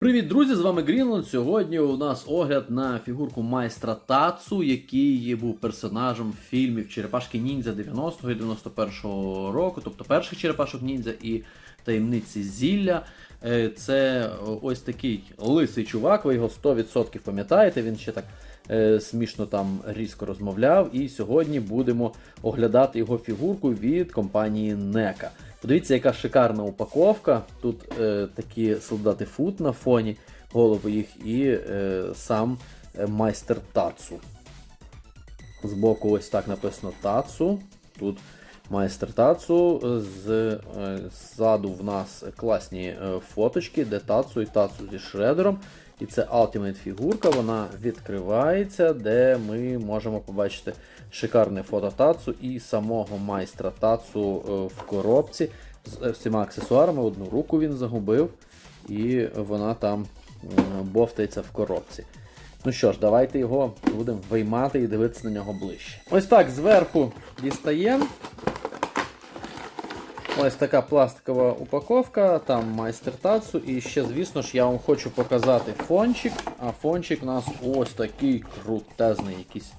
Привіт, друзі! З вами Грінланд. Сьогодні у нас огляд на фігурку майстра Тацу, який був персонажем фільмів Черепашки Ніндзя 90-го і 91-го року, тобто перших черепашок ніндзя і таємниці зілля. Е, Це ось такий лисий чувак, ви його 100% пам'ятаєте. Він ще так е, смішно там різко розмовляв. І сьогодні будемо оглядати його фігурку від компанії NECA. Подивіться, яка шикарна упаковка. Тут е, такі солдати фут на фоні, голови їх, і е, сам е, майстер Тацу. Збоку ось так написано Тацу. Тут майстер Тацу. З, е, ззаду в нас класні е, фоточки, де Тацу і Тацу зі шредером. І це Ultimate фігурка, вона відкривається, де ми можемо побачити шикарне фото Тацу і самого майстра Тацу е, в коробці з е, всіма аксесуарами. Одну руку він загубив, і вона там м, бовтається в коробці. Ну що ж, давайте його будемо виймати і дивитися на нього ближче. Ось так зверху дістаємо. Ось така пластикова упаковка, там майстер Тацу. І ще, звісно ж, я вам хочу показати фончик. А фончик у нас ось такий крутезний, якийсь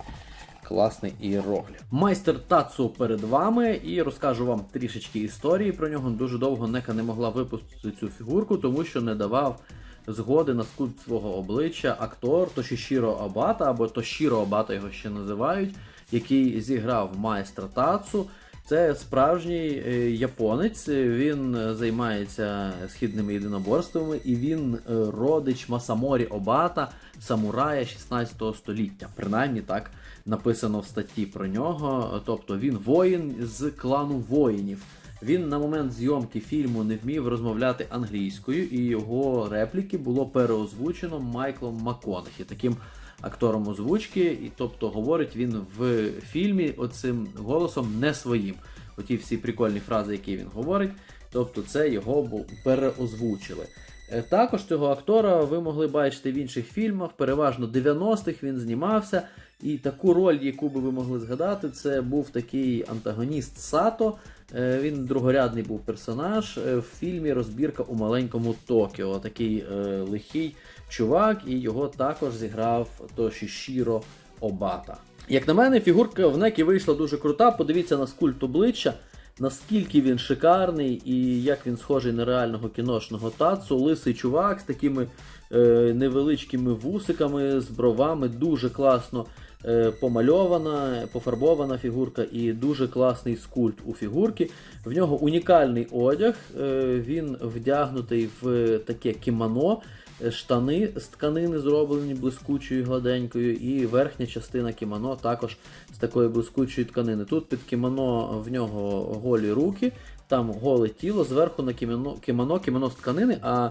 класний іерогліф. Майстер Тацу перед вами і розкажу вам трішечки історії про нього. Дуже довго Нека не могла випустити цю фігурку, тому що не давав згоди на скульпт свого обличчя актор Тошішіро Абата, або Тошіро Абата його ще називають, який зіграв майстра Тацу. Це справжній е, японець. Він е, займається східними єдиноборствами, і він е, родич Масаморі Обата, самурая 16 століття. Принаймні так написано в статті про нього. Тобто він воїн з клану воїнів. Він на момент зйомки фільму не вмів розмовляти англійською, і його репліки було переозвучено Майклом МакКонахі, таким актором озвучки, і тобто говорить він в фільмі оцим голосом не своїм. Оті всі прикольні фрази, які він говорить, тобто це його переозвучили. Е, Також цього актора ви могли бачити в інших фільмах, переважно 90-х він знімався. І таку роль, яку би ви могли згадати, це був такий антагоніст Сато. Е, Він другорядний був персонаж е, в фільмі Розбірка у маленькому Токіо. Такий лихий чувак, і його також зіграв Тошішіро Обата. Як на мене, фігурка в Некі вийшла дуже крута. Подивіться на скульпт обличчя, наскільки він шикарний і як він схожий на реального кіношного тацу. Лисий чувак з такими е, невеличкими вусиками, з бровами, дуже класно е, помальована, пофарбована фігурка і дуже класний скульпт у фігурки. В нього унікальний одяг, е, він вдягнутий в таке кімоно. Штани з тканини зроблені блискучою гладенькою, і верхня частина кімоно також з такої блискучої тканини. Тут під кімоно в нього голі руки, там голе тіло, зверху на кімоно, кімоно, кімоно з тканини, а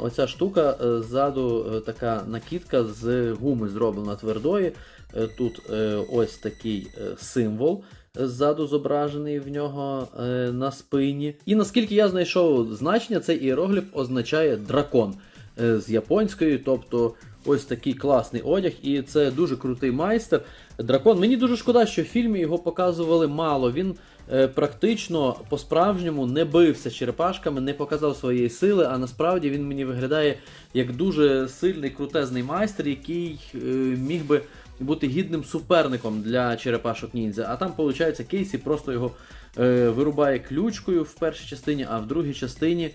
оця штука е, ззаду е, така накидка з гуми зроблена твердої. Е, Тут ось такий символ. Ззаду зображений в нього е, на спині. І наскільки я знайшов значення, цей іерогліф означає дракон з японської, тобто ось такий класний одяг, і це дуже крутий майстер. Дракон. Мені дуже шкода, що в фільмі його показували мало. Він е, практично по-справжньому не бився черепашками, не показав своєї сили, а насправді він мені виглядає як дуже сильний крутезний майстер, який е, міг би бути гідним суперником для черепашок ніндзя. А там, виходить, Кейсі просто його е, вирубає ключкою в першій частині, а в другій частині.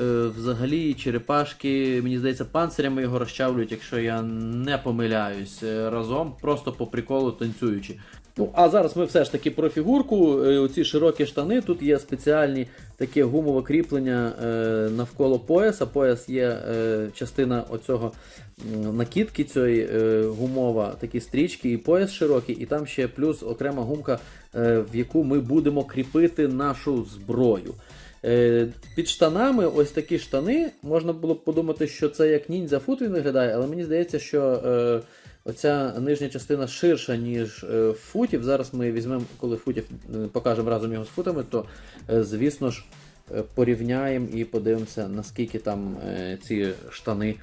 Е, Взагалі, черепашки, мені здається, панцирями його розчавлюють, якщо я не помиляюсь, е, разом, просто по приколу танцюючи. Ну, а зараз ми все ж таки про фігурку. Е, Оці широкі штани. Тут є спеціальні таке гумове кріплення навколо пояса. Пояс є частина оцього накидки цієї гумова, такі стрічки, і пояс широкий, і там ще плюс окрема гумка, в яку ми будемо кріпити нашу зброю. Е, Під штанами ось такі штани. Можна було б подумати, що це як ніндзя фут він виглядає, але мені здається, що е, оця нижня частина ширша, ніж е, футів. Зараз ми візьмемо, коли футів покажемо разом його з футами, то звісно ж. Порівняємо і подивимося, наскільки там ці штани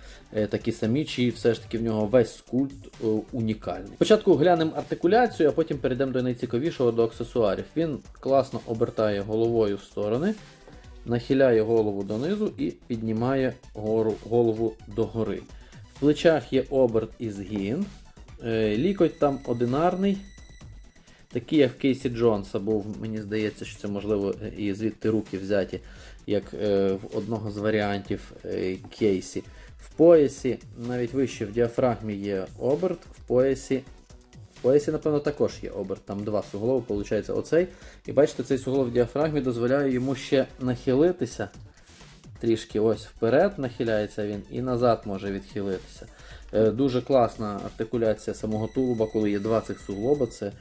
такі самі, чи все ж таки в нього весь скульпт унікальний. Спочатку глянемо артикуляцію, а потім перейдемо до найцікавішого до аксесуарів. Він класно обертає головою в сторони. Нахиляє голову донизу і піднімає гору, голову догори. В плечах є оберт і згін. Е, Лікоть там одинарний. Такий, як в Кейсі Джонса був, мені здається, що це можливо і звідти руки взяті, як е, в одного з варіантів е, Кейсі. В поясі, навіть вище в діафрагмі є оберт, в поясі. Поясі, напевно, також є оберт. Там два суглоби, виходить, оцей. І бачите, цей суглоб в діафрагмі дозволяє йому ще нахилитися. Трішки ось вперед нахиляється він і назад може відхилитися. Е, Дуже класна артикуляція самого тулуба, коли є два цих суглоба, це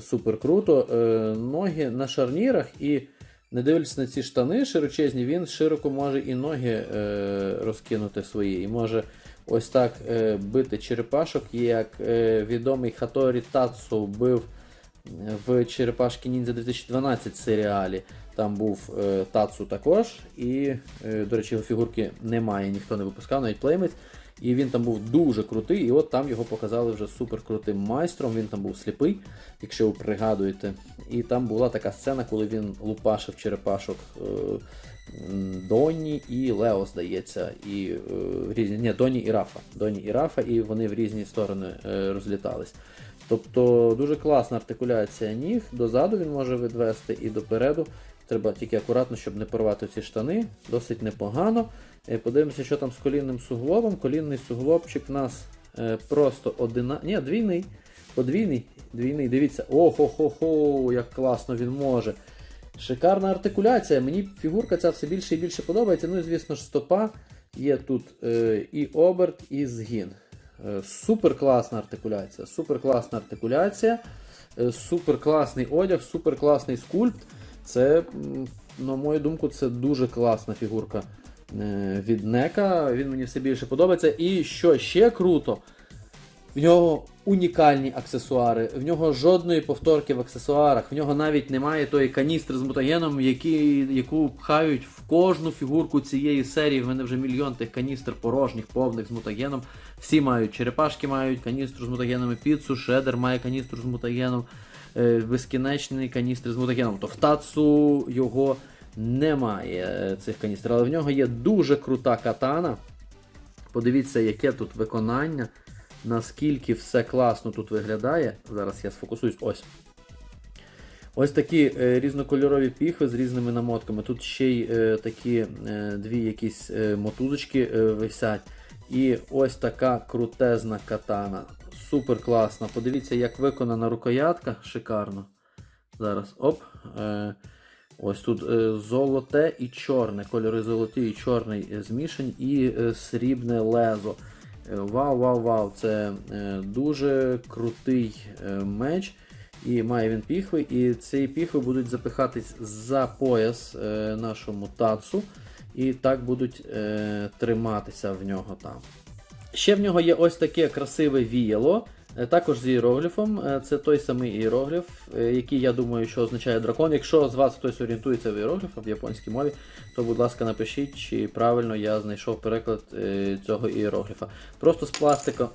супер круто. Е, Ноги на шарнірах і не дивлячись на ці штани широчезні, він широко може і ноги е, розкинути свої, і може ось так е, бити черепашок, як е, відомий Хаторі Тацу бив в Черепашки Ніндзя 2012 серіалі. Там був е, Тацу також, і, е, до речі, його фігурки немає, ніхто не випускав, навіть плеймець. І він там був дуже крутий, і от там його показали вже супер крутим майстром. Він там був сліпий, якщо ви пригадуєте. І там була така сцена, коли він лупашив черепашок е, Доні і Лео, здається, і е, різні. Ні, Доні і Рафа. Доні і Рафа, і вони в різні сторони е, розлітались. Тобто дуже класна артикуляція ніг, дозаду він може відвести і допереду. Треба тільки акуратно, щоб не порвати ці штани. Досить непогано. Е, Подивимося, що там з колінним суглобом. Колінний суглобчик в нас просто одина... Ні, двійний. Подвійний. Двійний. Дивіться. Охо-хо-хо, як класно він може. Шикарна артикуляція. Мені фігурка ця все більше і більше подобається. Ну і звісно ж, стопа. Є тут е, і оберт, і згін. Е, супер класна артикуляція. Супер класна артикуляція. Е, супер класний одяг, супер класний скульпт. Це, на мою думку, це дуже класна фігурка від Нека. Він мені все більше подобається. І що ще круто, в нього унікальні аксесуари, в нього жодної повторки в аксесуарах, в нього навіть немає тої каністри з мутагеном, які, яку пхають в кожну фігурку цієї серії. В мене вже мільйон тих каністр порожніх, повних з мутагеном. Всі мають черепашки мають каністру з мутагенами, піцу, шедер має каністру з мутагеном, е, безкінечний каністр з мутагеном. То в Тацу його немає е, цих каністр, але в нього є дуже крута катана. Подивіться, яке тут виконання, наскільки все класно тут виглядає. Зараз я сфокусуюсь. Ось. Ось такі е, різнокольорові піхви з різними намотками. Тут ще й е, такі е, дві якісь мотузочки висять. І ось така крутезна катана. Супер класна. Подивіться, як виконана рукоятка. Шикарно. Зараз. Оп. Ось тут золоте і чорне. Кольори золотий і чорний змішані, і срібне лезо. Е, Вау, вау, вау! Це е, дуже крутий е, меч. І має він піхви, і ці піхви будуть запихатись за пояс е, нашому тацу, і так будуть е, триматися в нього там. Ще в нього є ось таке красиве віяло, е, також з іерогліфом. Е, Це той самий іерогліф, е, який я думаю, що означає дракон. Якщо з вас хтось орієнтується в іерогліфах в японській мові, то будь ласка, напишіть, чи правильно я знайшов переклад е, цього іерогліфа. Просто з пластика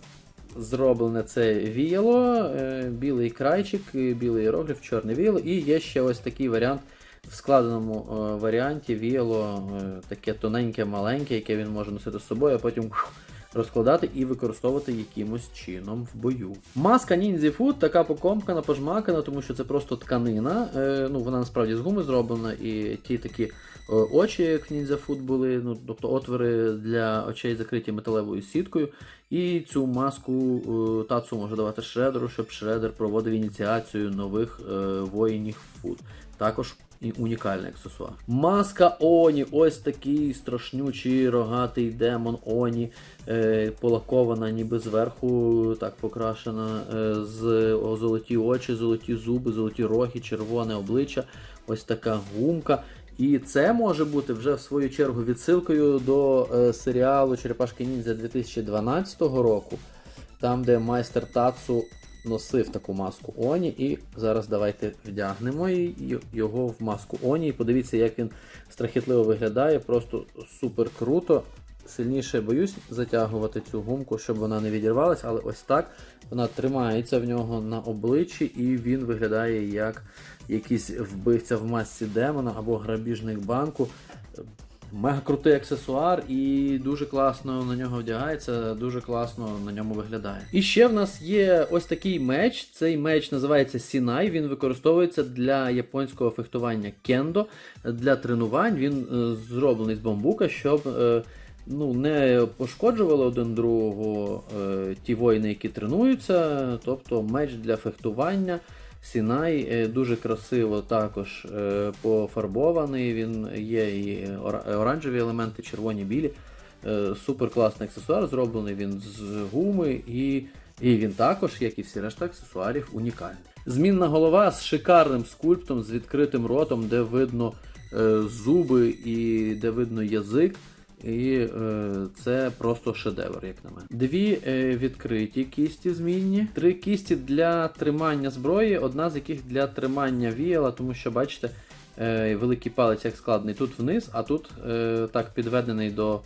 зроблене це віяло, е, білий крайчик, е, білий іерогліф, чорне віяло, і є ще ось такий варіант. В складеному е, варіанті віяло е, таке тоненьке, маленьке, яке він може носити з собою, а потім розкладати і використовувати якимось чином в бою. Маска Ninja Food така покомкана, пожмакана, тому що це просто тканина. Е, ну, вона насправді з гуми зроблена, і ті такі е, очі, як в Ninja Food були, ну, тобто отвори для очей закриті металевою сіткою. І цю маску е, тацу може давати шредеру, щоб шредер проводив ініціацію нових е, воїнів Food. Також і унікальний аксесуар. Маска Оні, ось такий страшнючий рогатий демон Оні, е, полакована ніби зверху, так покрашена, е, з о, золоті очі, золоті зуби, золоті роги, червоне обличчя, ось така гумка. І це може бути вже в свою чергу відсилкою до е, серіалу Черепашки Ніндзя 2012 року, там, де майстер Тацу носив таку маску Оні. І зараз давайте вдягнемо його в маску Оні. І подивіться, як він страхітливо виглядає. Просто супер круто. Сильніше боюсь затягувати цю гумку, щоб вона не відірвалась, але ось так вона тримається в нього на обличчі, і він виглядає як якийсь вбивця в масці демона або грабіжник банку. Мега крутий аксесуар і дуже класно на нього вдягається, дуже класно на ньому виглядає. І ще в нас є ось такий меч. Цей меч називається Сінай. Він використовується для японського фехтування кендо, для тренувань. Він е, зроблений з бамбука, щоб е, ну, не пошкоджували один другого е, ті воїни, які тренуються. Тобто меч для фехтування. Сінай е, дуже красиво також е, пофарбований. Він є і оранжеві елементи, червоні, білі. Е, Супер класний аксесуар, зроблений він з гуми, і, і він також, як і всі решта аксесуарів, унікальний. Змінна голова з шикарним скульптом, з відкритим ротом, де видно зуби і де видно язик. І е, це просто шедевр, як на мене. Дві е, відкриті кісті змінні, три кісті для тримання зброї, одна з яких для тримання віяла, тому що бачите, е, великий палець як складний тут вниз, а тут е, так підведений до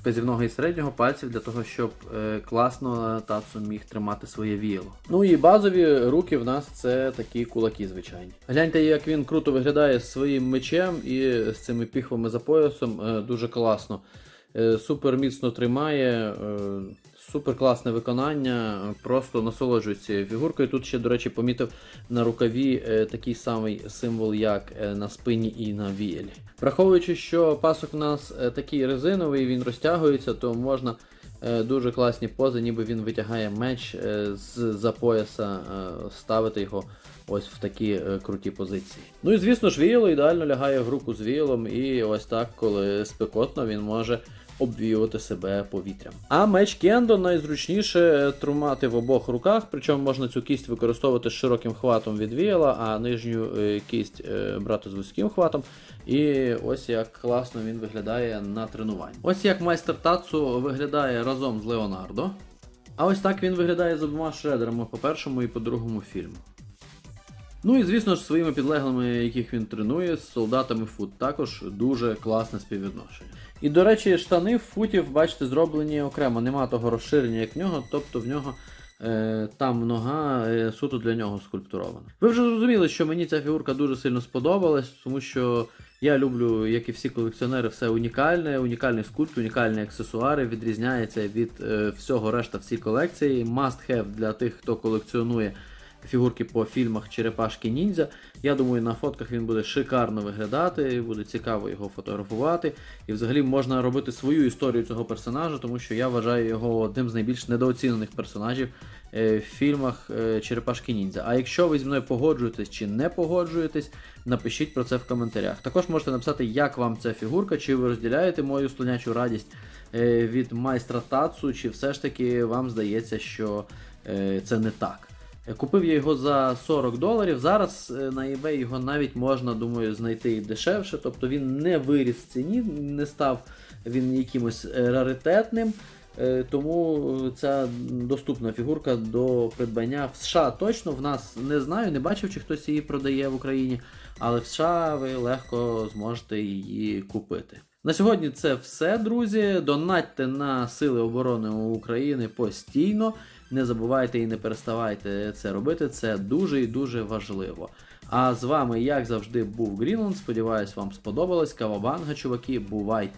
вказівного і середнього пальців для того, щоб е, класно Тацу міг тримати своє віяло. Ну і базові руки в нас це такі кулаки звичайні. Гляньте, як він круто виглядає з своїм мечем і з цими піхвами за поясом. е, Дуже класно. Е, Супер міцно тримає. е, Супер класне виконання, просто насолоджуюсь цією фігуркою. Тут ще, до речі, помітив на рукаві е, такий самий символ, як на спині і на віялі. Враховуючи, що пасок у нас такий резиновий, він розтягується, то можна дуже класні пози, ніби він витягає меч з-за пояса, ставити його ось в такі круті позиції. Ну і звісно ж, віяло ідеально лягає в руку з віялом, і ось так, коли спекотно, він може обвіювати себе повітрям. А меч Кендо найзручніше тримати в обох руках, причому можна цю кість використовувати з широким хватом від віяла, а нижню е, кість е, брати з вузьким хватом. І ось як класно він виглядає на тренуванні. Ось як майстер Тацу виглядає разом з Леонардо. А ось так він виглядає з обома шредерами по першому і по другому фільму. Ну і звісно ж своїми підлеглими, яких він тренує, з солдатами фут, також дуже класне співвідношення. І до речі, штани в футів, бачите, зроблені окремо, нема того розширення, як в нього, тобто в нього е, там нога е, суто для нього скульптурована. Ви вже зрозуміли, що мені ця фігурка дуже сильно сподобалась, тому що я люблю, як і всі колекціонери, все унікальне, унікальний скульпт, унікальні аксесуари, відрізняється від е, всього решта всій колекції. Must have для тих, хто колекціонує фігурки по фільмах Черепашки Ніндзя. Я думаю, на фотках він буде шикарно виглядати, буде цікаво його фотографувати. І взагалі можна робити свою історію цього персонажа, тому що я вважаю його одним з найбільш недооцінених персонажів е, в фільмах е, Черепашки Ніндзя. А якщо ви зі мною погоджуєтесь чи не погоджуєтесь, напишіть про це в коментарях. Також можете написати, як вам ця фігурка, чи ви розділяєте мою слонячу радість е, від майстра Тацу, чи все ж таки вам здається, що це не так. Купив я його за 40 доларів. Зараз е, на eBay його навіть можна, думаю, знайти дешевше. Тобто він не виріс в ціні, не став він якимось е, раритетним. Е, Тому ця доступна фігурка до придбання в США точно в нас не знаю, не бачив, чи хтось її продає в Україні, але в США ви легко зможете її купити. На сьогодні це все, друзі. Донатьте на Сили оборони України постійно. Не забувайте і не переставайте це робити. Це дуже і дуже важливо. А з вами, як завжди, був Грінланд. Сподіваюсь, вам сподобалось. Кавабанга, чуваки, бувайте!